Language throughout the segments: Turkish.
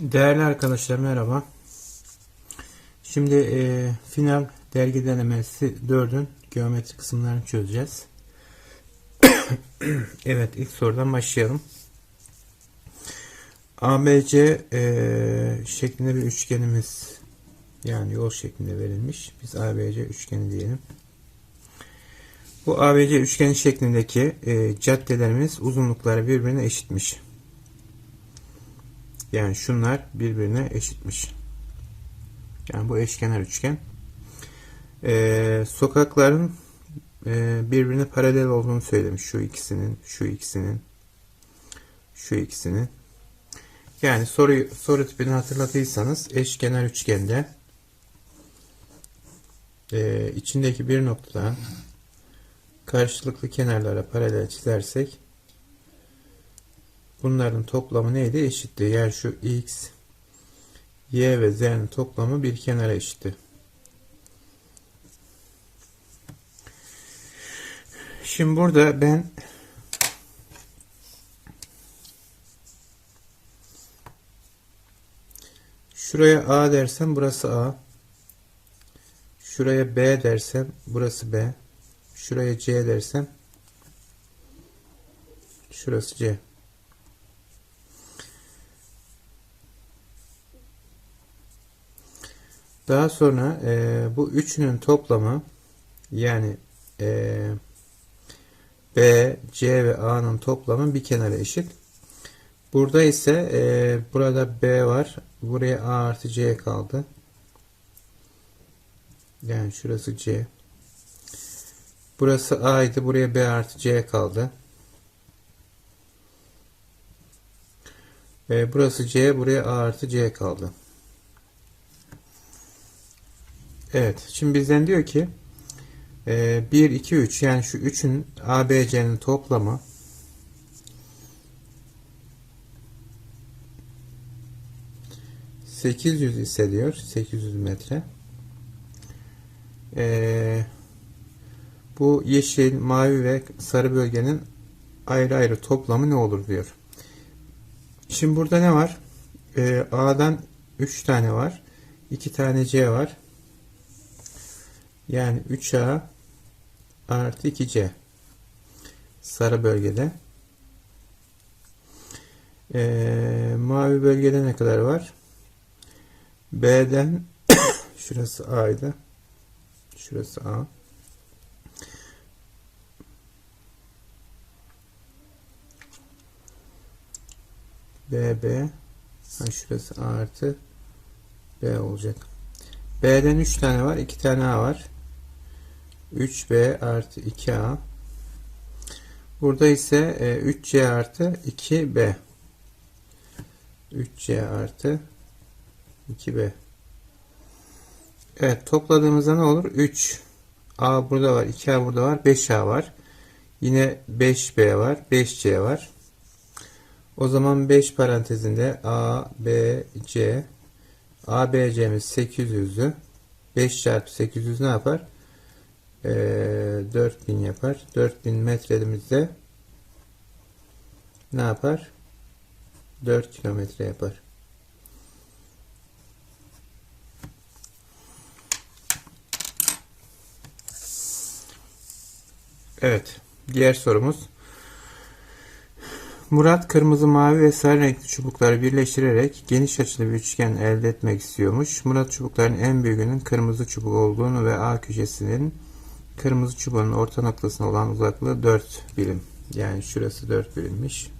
Değerli arkadaşlar merhaba. Şimdi e, final dergi denemesi 4'ün geometri kısımlarını çözeceğiz. evet ilk sorudan başlayalım. ABC e, şeklinde bir üçgenimiz yani yol şeklinde verilmiş. Biz ABC üçgeni diyelim. Bu ABC üçgeni şeklindeki e, caddelerimiz uzunlukları birbirine eşitmiş. Yani şunlar birbirine eşitmiş. Yani bu eşkenar üçgen. Ee, sokakların e, birbirine paralel olduğunu söylemiş. Şu ikisinin, şu ikisinin, şu ikisinin. Yani soru soru tipini hatırladıysanız eşkenar üçgende e, içindeki bir noktadan karşılıklı kenarlara paralel çizersek Bunların toplamı neydi? Eşitti. Yani şu x, y ve z'nin toplamı bir kenara eşitti. Şimdi burada ben şuraya a dersem burası a. Şuraya b dersem burası b. Şuraya c dersem şurası c. Daha sonra e, bu üçünün toplamı yani e, B, C ve A'nın toplamı bir kenara eşit. Burada ise e, burada B var. Buraya A artı C kaldı. Yani şurası C. Burası A idi. Buraya B artı C kaldı. E, burası C. Buraya A artı C kaldı. Evet. Şimdi bizden diyor ki 1, 2, 3 yani şu 3'ün ABC'nin toplamı ...800 ise diyor... ...800 metre... Ee, ...bu yeşil, mavi ve sarı bölgenin... ...ayrı ayrı toplamı ne olur diyor... ...şimdi burada ne var? Ee, A'dan 3 tane var... ...2 tane C var... Yani 3A artı 2C sarı bölgede. Ee, mavi bölgede ne kadar var? B'den şurası A'ydı. Şurası A. BB ha, şurası A artı B olacak. B'den 3 tane var. 2 tane A var. 3b artı 2a. Burada ise 3c e, artı 2b. 3c artı 2b. Evet topladığımızda ne olur? 3 a burada var. 2a burada var. 5a var. Yine 5b var. 5c var. O zaman 5 parantezinde a, b, c a, b, c'miz 800'ü 5 çarpı 800 ne yapar? E, ee, 4000 yapar. 4000 metrelimizde ne yapar? 4 kilometre yapar. Evet. Diğer sorumuz. Murat kırmızı, mavi ve sarı renkli çubukları birleştirerek geniş açılı bir üçgen elde etmek istiyormuş. Murat çubukların en büyüğünün kırmızı çubuk olduğunu ve A köşesinin Kırmızı çubuğun orta noktasına olan uzaklığı 4 birim. Yani şurası 4 birimmiş.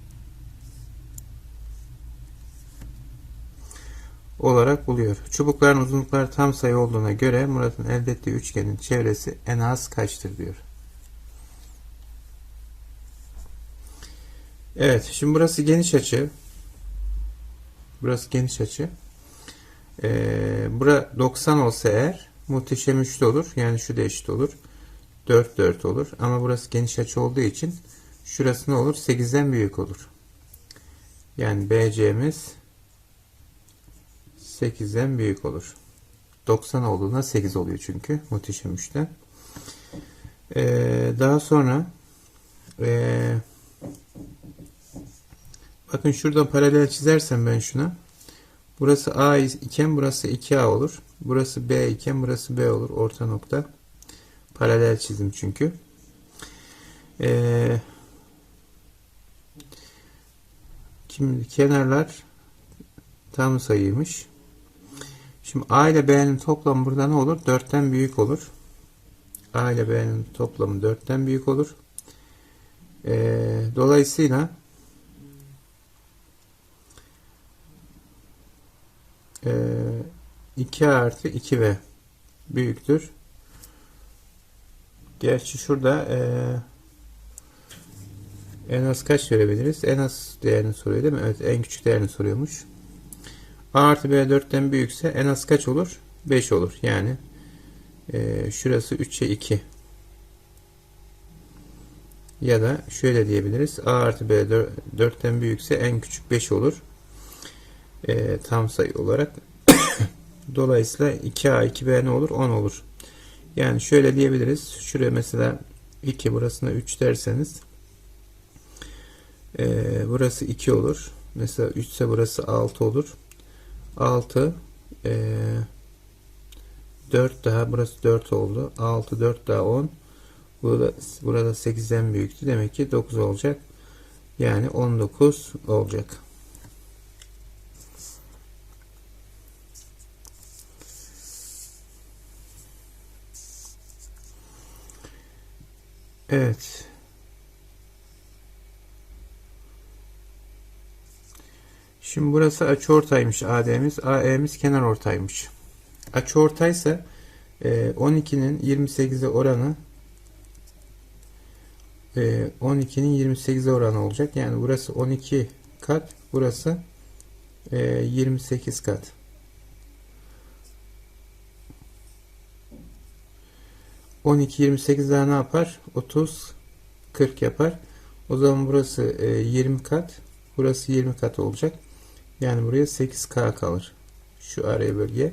olarak buluyor. Çubukların uzunlukları tam sayı olduğuna göre Murat'ın elde ettiği üçgenin çevresi en az kaçtır diyor. Evet, şimdi burası geniş açı. Burası geniş açı. Ee, bura 90 olsa eğer muhteşem üçlü olur. Yani şu da eşit olur. 4 4 olur. Ama burası geniş açı olduğu için şurası ne olur? 8'den büyük olur. Yani BC'miz 8'den büyük olur. 90 olduğunda 8 oluyor çünkü. Muhteşem 3'ten. Ee, daha sonra ee, bakın şuradan paralel çizersem ben şuna Burası A iken burası 2A olur. Burası B iken burası B olur. Orta nokta. Paralel çizim çünkü. Ee, şimdi kenarlar tam sayıymış. Şimdi A ile B'nin toplamı burada ne olur? 4'ten büyük olur. A ile B'nin toplamı 4'ten büyük olur. Ee, dolayısıyla e, 2 artı 2B büyüktür. Gerçi şurada e, en az kaç verebiliriz? En az değerini soruyor değil mi? Evet en küçük değerini soruyormuş. A artı B 4'ten büyükse en az kaç olur? 5 olur. Yani e, şurası 3'e 2. Ya da şöyle diyebiliriz. A artı B 4'ten büyükse en küçük 5 olur. E, tam sayı olarak. Dolayısıyla 2A 2B ne olur? 10 olur. Yani şöyle diyebiliriz. Şuraya mesela 2 burasına 3 derseniz e, burası 2 olur. Mesela 3 ise burası 6 olur. 6 e, 4 daha burası 4 oldu. 6 4 daha 10. Burada, burada 8'den büyüktü. Demek ki 9 olacak. Yani 19 olacak. Evet. Şimdi burası açıortaymış AD'miz. AE'miz kenar ortaymış. Açıortaysa 12'nin 28'e oranı 12'nin 28'e oranı olacak. Yani burası 12 kat, burası 28 kat. On iki yirmi sekiz daha ne yapar? Otuz kırk yapar. O zaman burası yirmi kat. Burası yirmi kat olacak. Yani buraya 8K kalır. Şu araya bölge.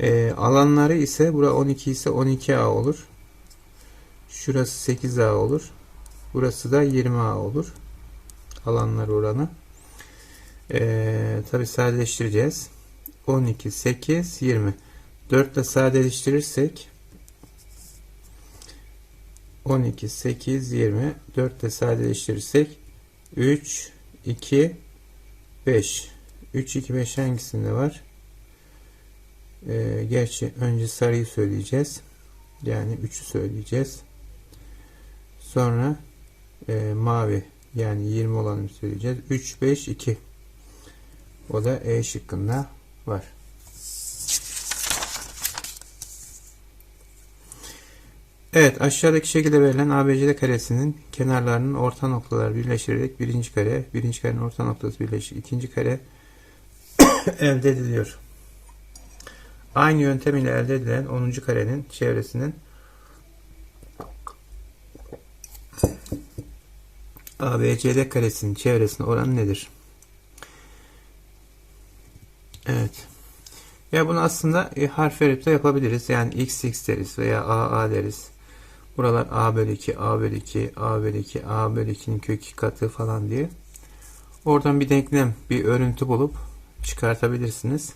E, alanları ise bura 12 ise 12A olur. Şurası 8A olur. Burası da 20A olur. Alanlar oranı. E, Tabi sadeleştireceğiz. 12, 8, 20. 4 ile sadeleştirirsek 12, 8, 20. 4 ile sadeleştirirsek 3, 2, 5. 3, 2, 5 hangisinde var? Ee, gerçi önce sarıyı söyleyeceğiz. Yani 3'ü söyleyeceğiz. Sonra e, mavi yani 20 olanı söyleyeceğiz. 3, 5, 2. O da E şıkkında var. Evet aşağıdaki şekilde verilen ABCD karesinin kenarlarının orta noktaları birleştirerek birinci kare, birinci karenin orta noktası birleşik ikinci kare elde ediliyor. Aynı yöntem ile elde edilen 10. karenin çevresinin ABCD karesinin çevresine oranı nedir? Evet. Ya bunu aslında e, harf verip de yapabiliriz. Yani x x deriz veya a a deriz. Buralar a bölü 2, a bölü 2, a bölü 2, a bölü 2'nin kök 2 katı falan diye. Oradan bir denklem, bir örüntü bulup çıkartabilirsiniz.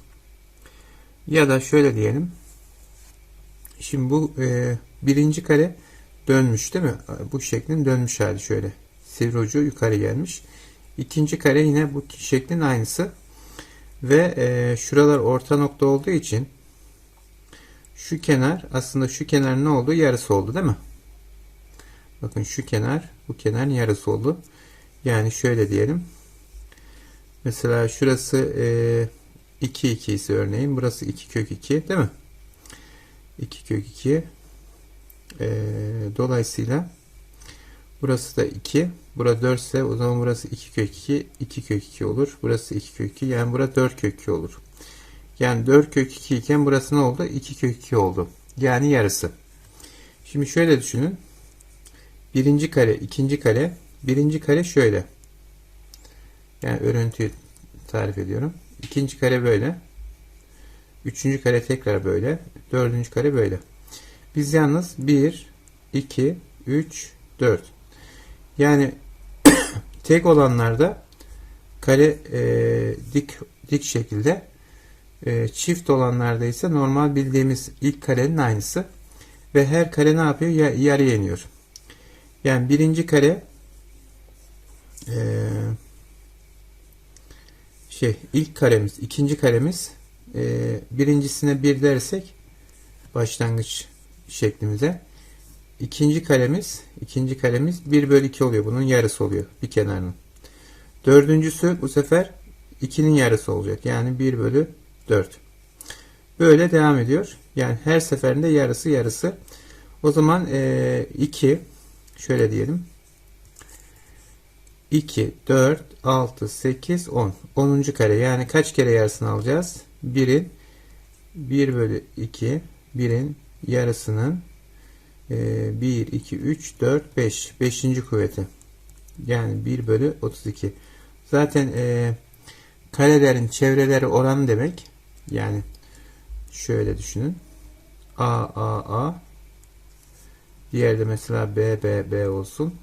Ya da şöyle diyelim. Şimdi bu e, birinci kare dönmüş değil mi? Bu şeklin dönmüş hali şöyle. Sivri ucu yukarı gelmiş. İkinci kare yine bu şeklin aynısı. Ve e, şuralar orta nokta olduğu için şu kenar aslında şu kenar ne oldu? Yarısı oldu değil mi? Bakın şu kenar bu kenarın yarısı oldu. Yani şöyle diyelim. Mesela şurası e, 2 2 ise örneğin burası 2 kök 2 değil mi? 2 kök 2 e, dolayısıyla burası da 2 burada 4 ise o zaman burası 2 kök 2 2 kök 2 olur. Burası 2 kök 2 yani burada 4 kök 2 olur. Yani 4 kök 2 iken burası ne oldu? 2 kök 2 oldu. Yani yarısı. Şimdi şöyle düşünün. Birinci kare, ikinci kare. Birinci kare şöyle. Yani örüntüyü tarif ediyorum. İkinci kare böyle. Üçüncü kare tekrar böyle. Dördüncü kare böyle. Biz yalnız 1, 2, 3, 4. Yani tek olanlarda kare e, dik dik şekilde E, çift olanlarda ise normal bildiğimiz ilk karenin aynısı. Ve her kare ne yapıyor? Ya, yarıya iniyor. Yani birinci kare e, şey ilk karemiz, ikinci karemiz e, birincisine bir dersek başlangıç şeklimize ikinci karemiz ikinci karemiz 1 bölü 2 oluyor. Bunun yarısı oluyor bir kenarının. Dördüncüsü bu sefer 2'nin yarısı olacak. Yani 1 bölü 4. Böyle devam ediyor. Yani her seferinde yarısı yarısı. O zaman e, 2 şöyle diyelim. 2, 4, 6, 8, 10. 10. kare. Yani kaç kere yarısını alacağız? 1'in 1 bölü 2 1'in yarısının e, 1, 2, 3, 4, 5. 5. kuvveti. Yani 1 bölü 32. Zaten e, karelerin çevreleri oranı demek. Yani şöyle düşünün. A, A, A. Diğerde mesela B, B, B olsun.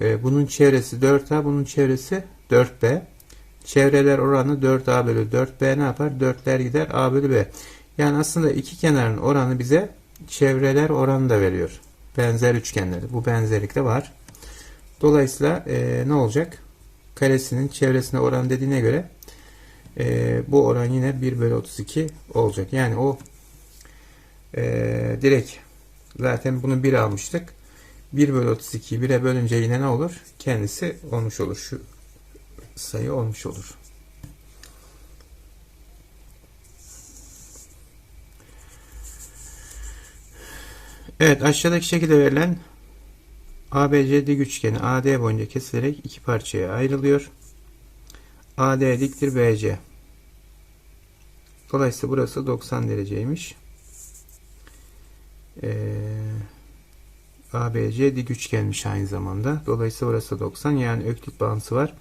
E, bunun çevresi 4A, bunun çevresi 4B. Çevreler oranı 4A bölü 4B ne yapar? 4'ler gider A bölü B. Yani aslında iki kenarın oranı bize çevreler oranı da veriyor. Benzer üçgenleri. Bu benzerlik de var. Dolayısıyla e, ne olacak? Karesinin çevresine oran dediğine göre e, bu oran yine 1 bölü 32 olacak. Yani o e, direkt zaten bunu 1 almıştık. 1 bölü 32'yi 1'e bölünce yine ne olur? Kendisi olmuş olur. Şu sayı olmuş olur. Evet aşağıdaki şekilde verilen ABC dik üçgeni AD boyunca kesilerek iki parçaya ayrılıyor. AD diktir BC. Dolayısıyla burası 90 dereceymiş. Ee, ABC dik üçgenmiş aynı zamanda. Dolayısıyla burası 90. Yani öklit bağıntısı var.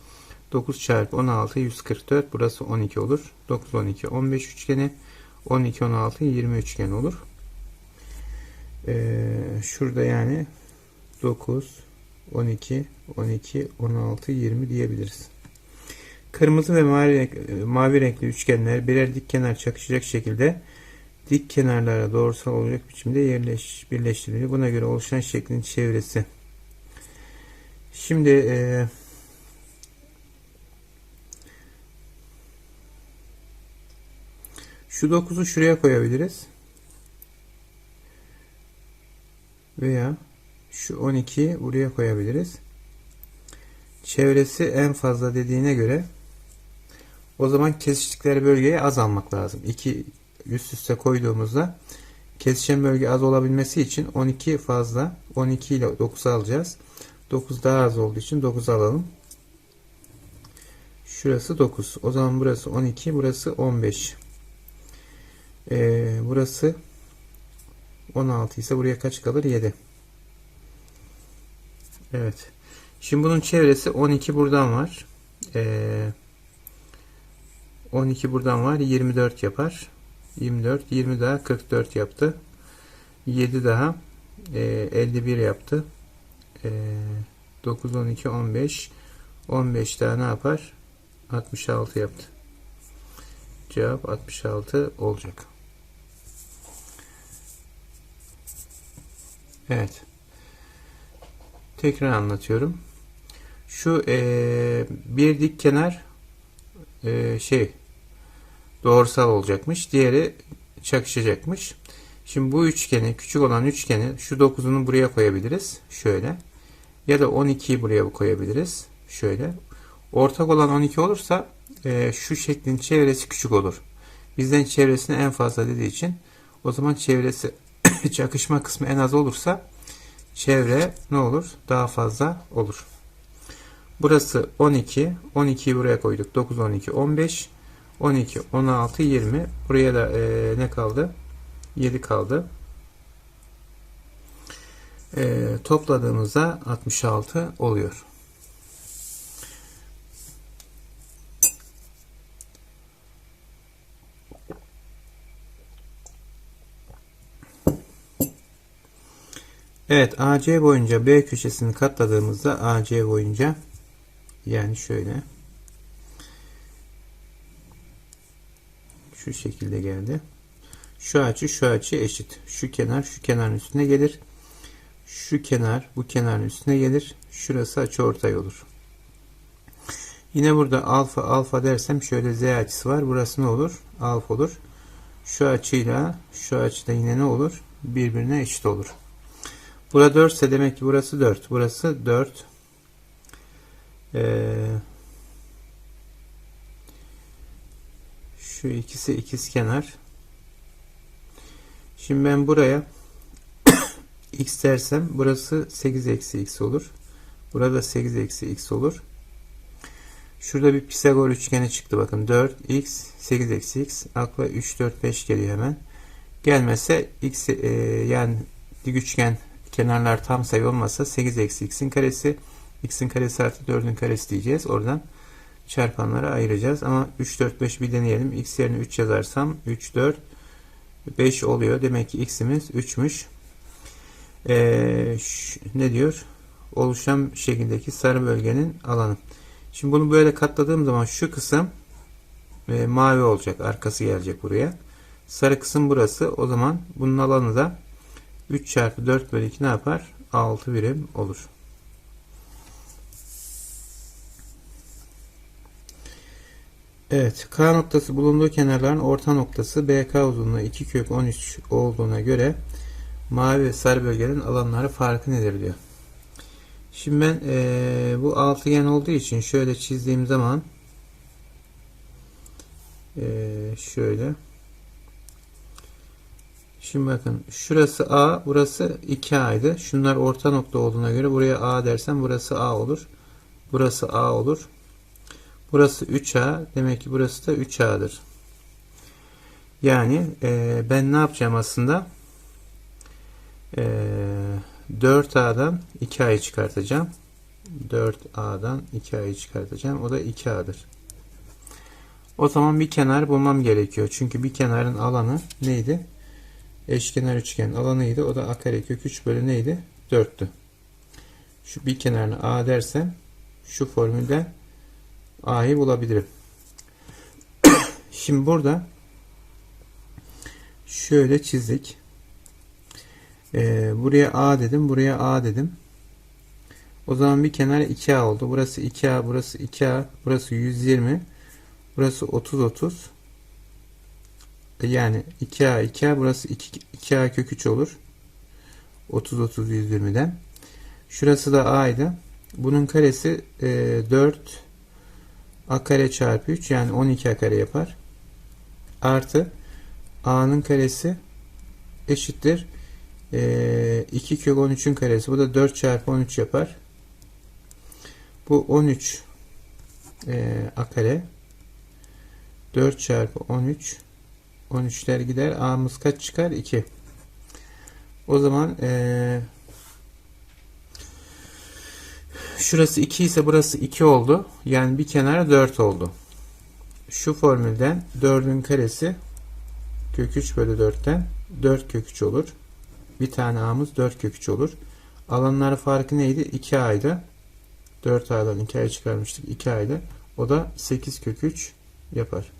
9 çarpı 16 144. Burası 12 olur. 9 12 15 üçgeni. 12 16 20 üçgen olur. Ee, şurada yani 9 12 12 16 20 diyebiliriz. Kırmızı ve mavi, renk, mavi renkli üçgenler birer dik kenar çakışacak şekilde dik kenarlara doğrusal olacak biçimde yerleş, birleştiriliyor. Buna göre oluşan şeklin çevresi. Şimdi e, şu 9'u şuraya koyabiliriz. Veya şu 12'yi buraya koyabiliriz. Çevresi en fazla dediğine göre o zaman kesiştikleri bölgeye az almak lazım. 2 üst üste koyduğumuzda kesişen bölge az olabilmesi için 12 fazla 12 ile 9 alacağız. 9 daha az olduğu için 9 alalım. Şurası 9. O zaman burası 12. Burası 15. Ee, burası 16 ise buraya kaç kalır? 7. Evet. Şimdi bunun çevresi 12 buradan var. Ee, 12 buradan var. 24 yapar. 24. 20 daha 44 yaptı. 7 daha e, 51 yaptı. E, 9, 12, 15. 15 daha ne yapar? 66 yaptı. Cevap 66 olacak. Evet. Tekrar anlatıyorum. Şu e, bir dik kenar e, şey doğrusal olacakmış. Diğeri çakışacakmış. Şimdi bu üçgeni küçük olan üçgeni şu 9'unu buraya koyabiliriz. Şöyle. Ya da 12'yi buraya koyabiliriz. Şöyle. Ortak olan 12 olursa e, şu şeklin çevresi küçük olur. Bizden çevresini en fazla dediği için o zaman çevresi çakışma kısmı en az olursa çevre ne olur? Daha fazla olur. Burası 12. 12'yi buraya koyduk. 9, 12, 15. 12, 16, 20. Buraya da e, ne kaldı? 7 kaldı. E, topladığımızda 66 oluyor. Evet AC boyunca B köşesini katladığımızda AC boyunca yani şöyle Şu şekilde geldi. Şu açı şu açı eşit. Şu kenar şu kenarın üstüne gelir. Şu kenar bu kenarın üstüne gelir. Şurası açı ortay olur. Yine burada alfa alfa dersem şöyle z açısı var. Burası ne olur? Alfa olur. Şu açıyla şu açıda yine ne olur? Birbirine eşit olur. Burada 4 ise demek ki burası 4. Burası 4. Ee, şu ikisi ikiz kenar. Şimdi ben buraya x dersem burası 8 eksi x olur. Burada 8 eksi x olur. Şurada bir Pisagor üçgeni çıktı bakın. 4x 8 eksi x. Akla 3 4 5 geliyor hemen. Gelmese x e, yani dik üçgen kenarlar tam sayı olmasa 8 eksi x'in karesi x'in karesi artı 4'ün karesi diyeceğiz. Oradan çarpanlara ayıracağız. Ama 3 4 5 bir deneyelim. x yerine 3 yazarsam 3 4 5 oluyor. Demek ki x'imiz 3'müş. Ee, ne diyor? Oluşan şekildeki sarı bölgenin alanı. Şimdi bunu böyle katladığım zaman şu kısım e, mavi olacak. Arkası gelecek buraya. Sarı kısım burası. O zaman bunun alanı da 3 çarpı 4 bölü 2 ne yapar? 6 birim olur. Evet. K noktası bulunduğu kenarların orta noktası BK uzunluğu 2 kök 13 olduğuna göre mavi ve sarı bölgenin alanları farkı nedir diyor. Şimdi ben e, bu altıgen olduğu için şöyle çizdiğim zaman e, şöyle Şimdi bakın şurası A burası 2A'ydı. Şunlar orta nokta olduğuna göre buraya A dersem burası A olur. Burası A olur. Burası 3A. Demek ki burası da 3A'dır. Yani e, ben ne yapacağım aslında? E, 4A'dan 2A'yı çıkartacağım. 4A'dan 2A'yı çıkartacağım. O da 2A'dır. O zaman bir kenar bulmam gerekiyor. Çünkü bir kenarın alanı neydi? Eşkenar üçgen alanıydı. O da a kare kök 3 bölü neydi? 4'tü. Şu bir kenarını a dersem şu formülden a'yı bulabilirim. Şimdi burada şöyle çizdik. Ee, buraya a dedim. Buraya a dedim. O zaman bir kenar 2a oldu. Burası 2a, burası 2a, burası 120. Burası 30 30. Yani 2a 2a burası 2, 2a kök 3 olur. 30 30 120'den. Şurası da a'ydı. Bunun karesi e, 4 a kare çarpı 3 yani 12 a kare yapar. Artı a'nın karesi eşittir. E, 2 kök 13'ün karesi. Bu da 4 çarpı 13 yapar. Bu 13 e, a kare 4 çarpı 13 13'ler gider. A'mız kaç çıkar? 2. O zaman ee, şurası 2 ise burası 2 oldu. Yani bir kenara 4 oldu. Şu formülden 4'ün karesi kök 3 bölü 4'ten 4 kök 3 olur. Bir tane A'mız 4 kök 3 olur. Alanlar farkı neydi? 2 A'ydı. 4 A'dan 2 A'yı çıkarmıştık. 2 A'ydı. O da 8 kök 3 yapar.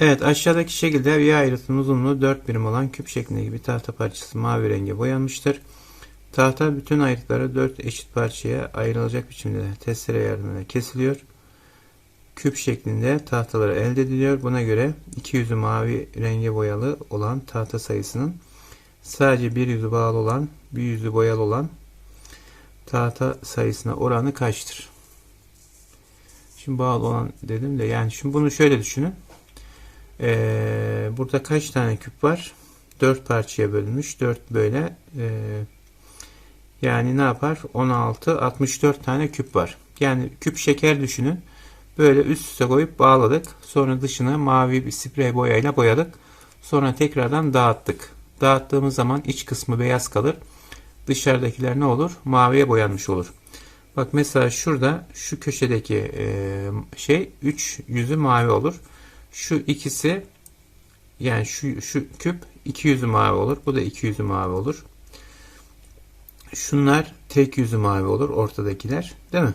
Evet aşağıdaki şekilde bir ayrıtının uzunluğu 4 birim olan küp şeklindeki bir tahta parçası mavi renge boyanmıştır. Tahta bütün ayrıtları 4 eşit parçaya ayrılacak biçimde testere yardımıyla kesiliyor. Küp şeklinde tahtaları elde ediliyor. Buna göre iki yüzü mavi renge boyalı olan tahta sayısının sadece bir yüzü bağlı olan bir yüzü boyalı olan tahta sayısına oranı kaçtır? Şimdi bağlı olan dedim de yani şimdi bunu şöyle düşünün. Ee, burada kaç tane küp var? 4 parçaya bölünmüş. 4 böyle. Ee, yani ne yapar? 16, 64 tane küp var. Yani küp şeker düşünün. Böyle üst üste koyup bağladık. Sonra dışını mavi bir sprey boyayla boyadık. Sonra tekrardan dağıttık. Dağıttığımız zaman iç kısmı beyaz kalır. Dışarıdakiler ne olur? Maviye boyanmış olur. Bak mesela şurada şu köşedeki e, şey 3 yüzü mavi olur. Şu ikisi yani şu, şu küp iki yüzü mavi olur. Bu da iki yüzü mavi olur. Şunlar tek yüzü mavi olur. Ortadakiler. Değil mi?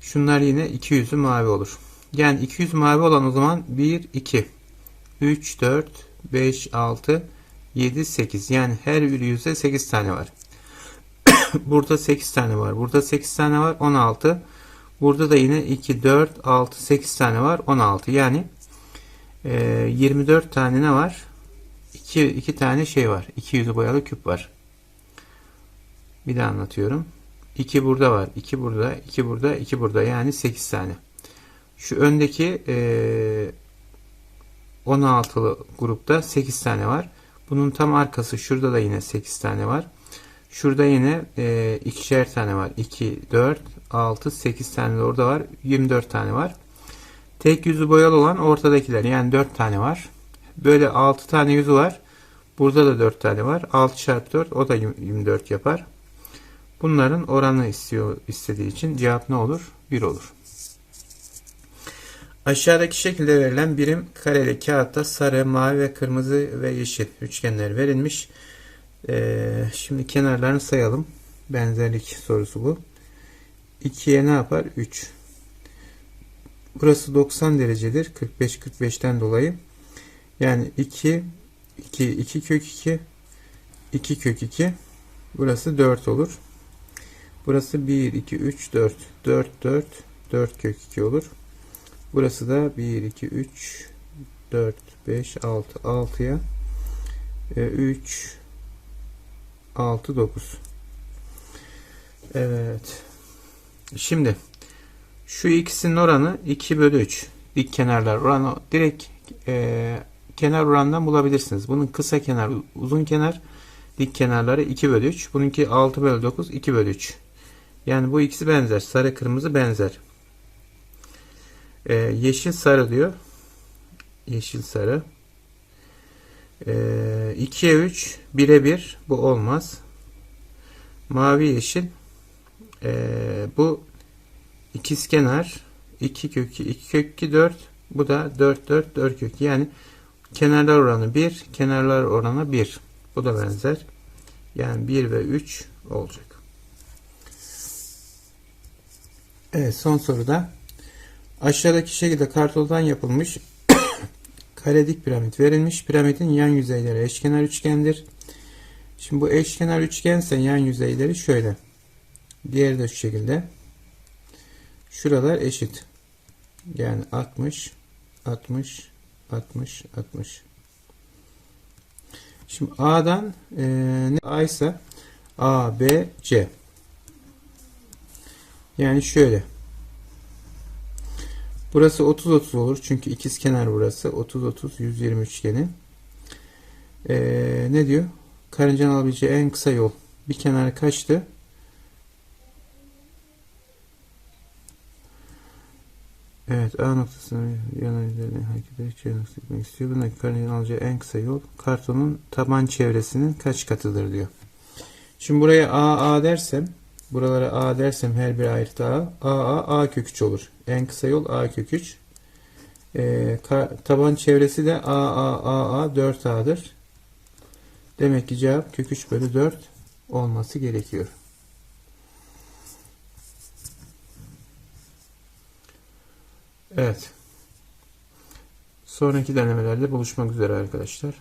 Şunlar yine iki yüzü mavi olur. Yani 200 mavi olan o zaman 1, 2, 3, 4, 5, 6, 7, 8. Yani her bir yüzde 8 tane var. Burada 8 tane var. Burada 8 tane var. 16. Burada da yine 2, 4, 6, 8 tane var. 16. Yani e, 24 tane ne var? 2, 2 tane şey var. 200 boyalı küp var. Bir daha anlatıyorum. 2 burada var. 2 burada. 2 burada. 2 burada. Yani 8 tane. Şu öndeki e, 16'lı grupta 8 tane var. Bunun tam arkası şurada da yine 8 tane var. Şurada yine e, ikişer tane var. 2, 4, 6, 8 tane de orada var. 24 tane var. Tek yüzü boyalı olan ortadakiler. Yani 4 tane var. Böyle 6 tane yüzü var. Burada da 4 tane var. 6 çarpı 4 o da 24 yapar. Bunların oranı istiyor istediği için cevap ne olur? 1 olur. Aşağıdaki şekilde verilen birim kareli kağıtta sarı, mavi ve kırmızı ve yeşil üçgenler verilmiş. Ee, şimdi kenarlarını sayalım. Benzerlik sorusu bu. 2'ye ne yapar? 3. Burası 90 derecedir. 45 45'ten dolayı. Yani 2 2 2 kök 2 2 kök 2 burası 4 olur. Burası 1 2 3 4 4 4 4 kök 2 olur. Burası da 1 2 3 4 5 6 6'ya 3 6 9 Evet. Şimdi şu ikisinin oranı 2 bölü 3. Dik kenarlar oranı direkt e, kenar oranından bulabilirsiniz. Bunun kısa kenar, uzun kenar, dik kenarları 2 bölü 3. Bununki 6 bölü 9, 2 bölü 3. Yani bu ikisi benzer. Sarı kırmızı benzer. Ee, yeşil sarı diyor. Yeşil sarı. Ee, 2'ye 3, 1'e 1. Bu olmaz. Mavi yeşil. Ee, bu ikizkenar. 2 kök 2, 2 kök 2, 4. Bu da 4, 4, 4 kök. Yani kenarlar oranı 1, kenarlar oranı 1. Bu da benzer. Yani 1 ve 3 olacak. Evet son soruda aşağıdaki şekilde kartoldan yapılmış karedik piramit verilmiş. Piramidin yan yüzeyleri eşkenar üçgendir. Şimdi bu eşkenar üçgense yan yüzeyleri şöyle. Diğeri de şu şekilde. Şuralar eşit. Yani 60 60 60 60. Şimdi A'dan e, ne A ise A, B, C. Yani şöyle. Burası 30-30 olur. Çünkü ikiz kenar burası. 30-30 120 üçgeni. Ee, ne diyor? Karıncanın alabileceği en kısa yol. Bir kenar kaçtı? Evet A noktasına yana üzerine hareket ederek gitmek istiyor. Bundaki karıncanın alacağı en kısa yol kartonun taban çevresinin kaç katıdır diyor. Şimdi buraya A A dersem Buralara A dersem her bir ayrıtı A. A, A, kök 3 olur. En kısa yol A kök 3. Ee, taban çevresi de A, A, A, A 4A'dır. Demek ki cevap kök 3 bölü 4 olması gerekiyor. Evet. Sonraki denemelerde buluşmak üzere arkadaşlar.